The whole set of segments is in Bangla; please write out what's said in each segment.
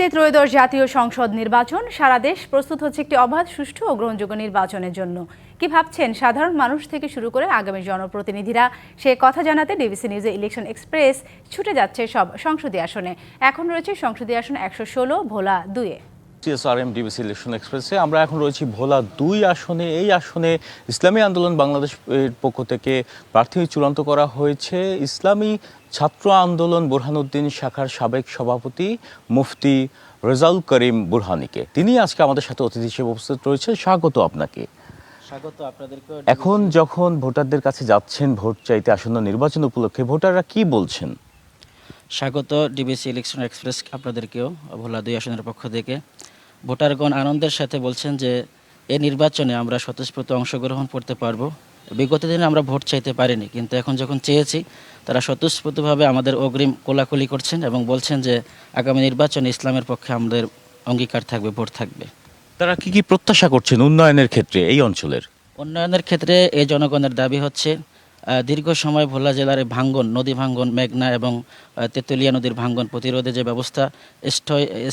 আগামীতে ত্রয়োদশ জাতীয় সংসদ নির্বাচন। সারা দেশ প্রস্তুত হচ্ছে একটি অবাধ, সুষ্ঠু ও গ্রহণযোগ্য নির্বাচনের জন্য। কি ভাবছেন সাধারণ মানুষ থেকে শুরু করে আগামী জনপ্রতিনিধিরা? সে কথা জানাতে ডিবিসি নিউজে ইলেকশন এক্সপ্রেস ছুটে যাচ্ছে সব সংসদীয় আসনে। এখন রয়েছে সংসদীয় আসন একশো ষোলো, ভোলা দুয়ে সিএসআরএম ডিবিসি ইলেকশন এক্সপ্রেসে। আমরা এখন রয়েছি ভোলা দুই আসনে। এই আসনে ইসলামী আন্দোলন বাংলাদেশ এর পক্ষ থেকে প্রার্থী চূড়ান্ত করা হয়েছে। ইসলামী ছাত্র আন্দোলন বুরহানুদ্দিন শাখার সাবেক সভাপতি মুফতি রেজাউল করিম বুরহানিকে। তিনি আজকে আমাদের সাথে অতিথি হিসেবে উপস্থিত রয়েছে স্বাগত আপনাকে। স্বাগত আপনাদেরকে এখন যখন ভোটারদের কাছে যাচ্ছেন ভোট চাইতে আসন্ন নির্বাচন উপলক্ষে ভোটাররা কি বলছেন? স্বাগত ডিবিসি ইলেকশন এক্সপ্রেস আপনাদেরকেও ভোলা দুই আসনের পক্ষ থেকে। ভোটারগণ আনন্দের সাথে বলছেন যে এই নির্বাচনে আমরা স্বতঃস্ফূর্ত অংশগ্রহণ করতে পারব। বিগত দিনে আমরা ভোট চাইতে পারিনি কিন্তু এখন যখন চেয়েছি তারা স্বতঃস্ফূর্তভাবে আমাদের অগ্রিম কোলাকুলি করছেন এবং বলছেন যে আগামী নির্বাচনে ইসলামের পক্ষে আমাদের অঙ্গীকার থাকবে ভোট থাকবে। তারা কি কি প্রত্যাশা করছেন উন্নয়নের ক্ষেত্রে এই অঞ্চলের? উন্নয়নের ক্ষেত্রে এই জনগণের দাবি হচ্ছে দীর্ঘ সময় ভোলা জেলার ভাঙ্গন, নদী ভাঙ্গন, মেঘনা এবং তেঁতুলিয়া নদীর ভাঙ্গন প্রতিরোধে যে ব্যবস্থা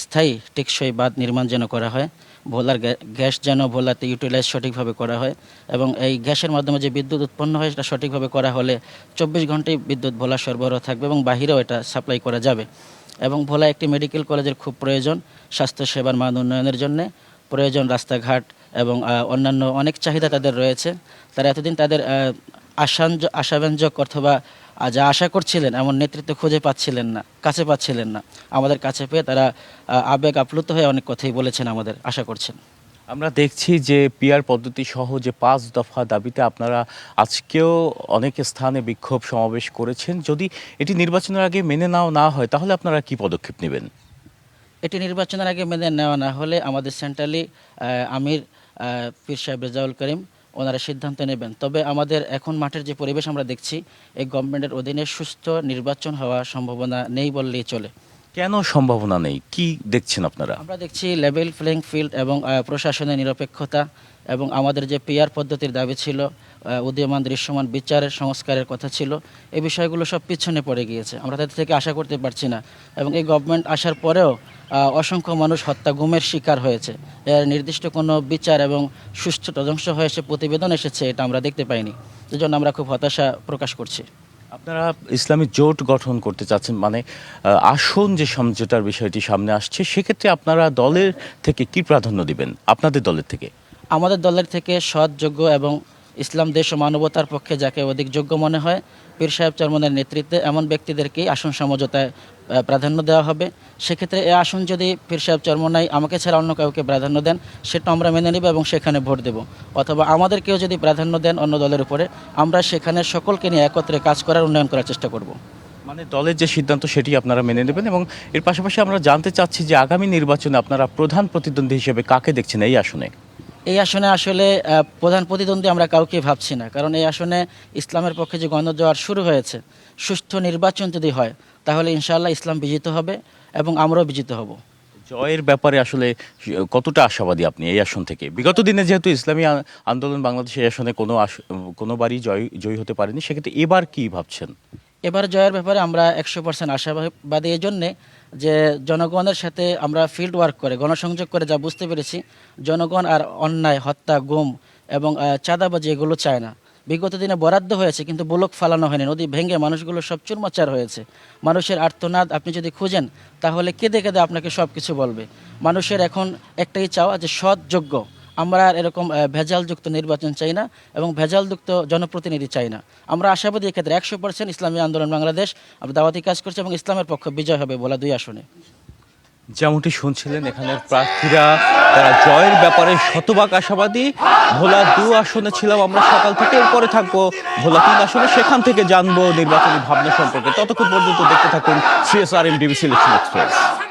স্থায়ী টেকসই বাঁধ নির্মাণ যেন করা হয়, ভোলার গ্যাস যেন ভোলাতে ইউটিলাইজ সঠিকভাবে করা হয় এবং এই গ্যাসের মাধ্যমে যে বিদ্যুৎ উৎপন্ন হয় সেটা সঠিকভাবে করা হলে চব্বিশ ঘন্টায় বিদ্যুৎ ভোলা সরবরাহ থাকবে এবং বাহিরেও এটা সাপ্লাই করা যাবে এবং ভোলা একটি মেডিকেল কলেজের খুব প্রয়োজন স্বাস্থ্যসেবার মান উন্নয়নের জন্যে। প্রয়োজন রাস্তাঘাট এবং অন্যান্য অনেক চাহিদা তাদের রয়েছে। তারা এতদিন তাদের আশাঞ্জ আশাব্যঞ্জক অথবা যা আশা করছিলেন এমন নেতৃত্ব খুঁজে পাচ্ছিলেন না কাছে পাচ্ছিলেন না। আমাদের কাছে পেয়ে তারা আবেগ আপ্লুত হয়ে অনেক কথাই বলেছেন আমাদের আশা করছেন। আমরা দেখছি যে পিয়ার পদ্ধতি সহ যে পাঁচ দফা দাবিতে আপনারা আজকেও অনেক স্থানে বিক্ষোভ সমাবেশ করেছেন। যদি এটি নির্বাচনের আগে মেনে নাও না হয় তাহলে আপনারা কি পদক্ষেপ নেবেন? এটি নির্বাচনের আগে মেনে নেওয়া না হলে আমাদের সেন্ট্রালি আমির পীর সাহেব রেজাউল করিম ওনারা সিদ্ধান্ত নেবেন। তবে আমাদের এখন মাঠের যে পরিবেশ আমরা দেখছি এই গভর্নমেন্টের অধীনে সুস্থ নির্বাচন হওয়ার সম্ভাবনা নেই বললেই চলে। কেন সম্ভাবনা নেই? কি দেখছেন আপনারা? আমরা দেখছি লেভেল প্লেইং ফিল্ড এবং প্রশাসনের নিরপেক্ষতা। এবং আমাদের যে পিয়ার পদ্ধতির দাবি ছিল উদীয়মান দৃশ্যমান বিচারের, সংস্কারের কথা ছিল, এই বিষয়গুলো সব পিছনে পড়ে গিয়েছে। আমরা তাদের থেকে আশা করতে পারছি না। এবং এই গভর্নমেন্ট আসার পরেও অসংখ্য মানুষ হত্যা, গুমের শিকার হয়েছে। এর নির্দিষ্ট কোনো বিচার এবং সুষ্ঠু তদন্ত হয়েছে প্রতিবেদন এসেছে, এটা আমরা দেখতে পাইনি। এজন্য আমরা খুব হতাশা প্রকাশ করছি। আপনারা ইসলামী জোট গঠন করতে চাচ্ছেন মানে আসন যে সমঝোতার বিষয়টি সামনে আসছে, সেক্ষেত্রে আপনারা দলের থেকে কি প্রাধান্য দিবেন? আপনাদের দলের থেকে। আমাদের দলের থেকে সৎ, যোগ্য এবং ইসলাম, দেশ ও মানবতার পক্ষে যাকে অধিক যোগ্য মনে হয়, পীর সাহেব চরমনের নেতৃত্বে এমন ব্যক্তিদেরকেই আসন সমঝোতায় প্রাধান্য দেওয়া হবে। সেক্ষেত্রে এ আসন যদি পীর সাহেব চরমনাই আমাকে ছাড়া অন্য কাউকে প্রাধান্য দেন, সেটা আমরা মেনে নেব এবং সেখানে ভোট দেব। অথবা আমাদেরকেও যদি প্রাধান্য দেন অন্য দলের উপরে, আমরা সেখানে সকলকে নিয়ে একত্রে কাজ করার উন্নয়ন করার চেষ্টা করব। মানে দলের যে সিদ্ধান্ত, সেটি আপনারা মেনে নেবেন এবং এর পাশাপাশি আমরা জানতে চাচ্ছি যে আগামী নির্বাচনে আপনারা প্রধান প্রতিদ্বন্দ্বী হিসেবে কাকে দেখছেন এই আসনে? এই আসনে আসলে প্রধান প্রতিদ্বন্দ্বী আমরা কাউকে ভাবছি না। কারণ এই আসনে ইসলামের পক্ষে যে গণজোয়ার শুরু হয়েছে সুষ্ঠু নির্বাচন যদি হয় তাহলে ইনশাআল্লাহ ইসলাম বিজিত হবে এবং আমরাও বিজিত হব। জয়ের ব্যাপারে আসলে কতটা আশাবাদী আপনি এই আসন থেকে? বিগত দিনে যেহেতু ইসলামী আন্দোলন বাংলাদেশ এই আসনে কোনো আস- কোনোবারই জয় জয়ী হতে পারেনি সেক্ষেত্রে এবার কি ভাবছেন? এবার জয়ের ব্যাপারে আমরা একশো পার্সেন্ট আশাবাদী এই জন্যে যে জনগণের সাথে আমরা ফিল্ড ওয়ার্ক করে, গণসংযোগ করে যা বুঝতে পেরেছি, জনগণ আর অন্যায়, হত্যা, গুম এবং চাঁদাবাজি এগুলো চায় না। বিগত দিনে বরাদ্দ হয়েছে, কিন্তু বুলক ফালানো হয়নি, নদী ভেঙে মানুষগুলো সব চুরমাচার হয়েছে। মানুষের আর্তনাদ আপনি যদি খুঁজেন, তাহলে কেঁদে কেঁদে আপনাকে সব কিছু বলবে। মানুষের এখন একটাই চাওয়া যে সৎ, যোগ্য। আমরা এরকম ভেজালযুক্ত নির্বাচন চাই না এবং ভেজালযুক্ত জনপ্রতিনিধি চাই না। আমরা আশাবাদী এক্ষেত্রে একশো পার্সেন্ট ইসলামী আন্দোলন বাংলাদেশ, আমরা দাওয়াতি কাজ করছি এবং ইসলামের পক্ষে বিজয় হবে বলা দুই আসনে। যেমনটি শুনছিলেন, এখানের প্রার্থীরা, তারা জয়ের ব্যাপারে শতভাগ আশাবাদী। ভোলা দু আসনে ছিলাম আমরা সকাল থেকে, এরপরে থাকব ভোলা তিন আসনে। সেখান থেকে জানব নির্বাচনী ভাবনা সম্পর্কে। ততক্ষণ পর্যন্ত দেখতে থাকুন CSR M DBC election express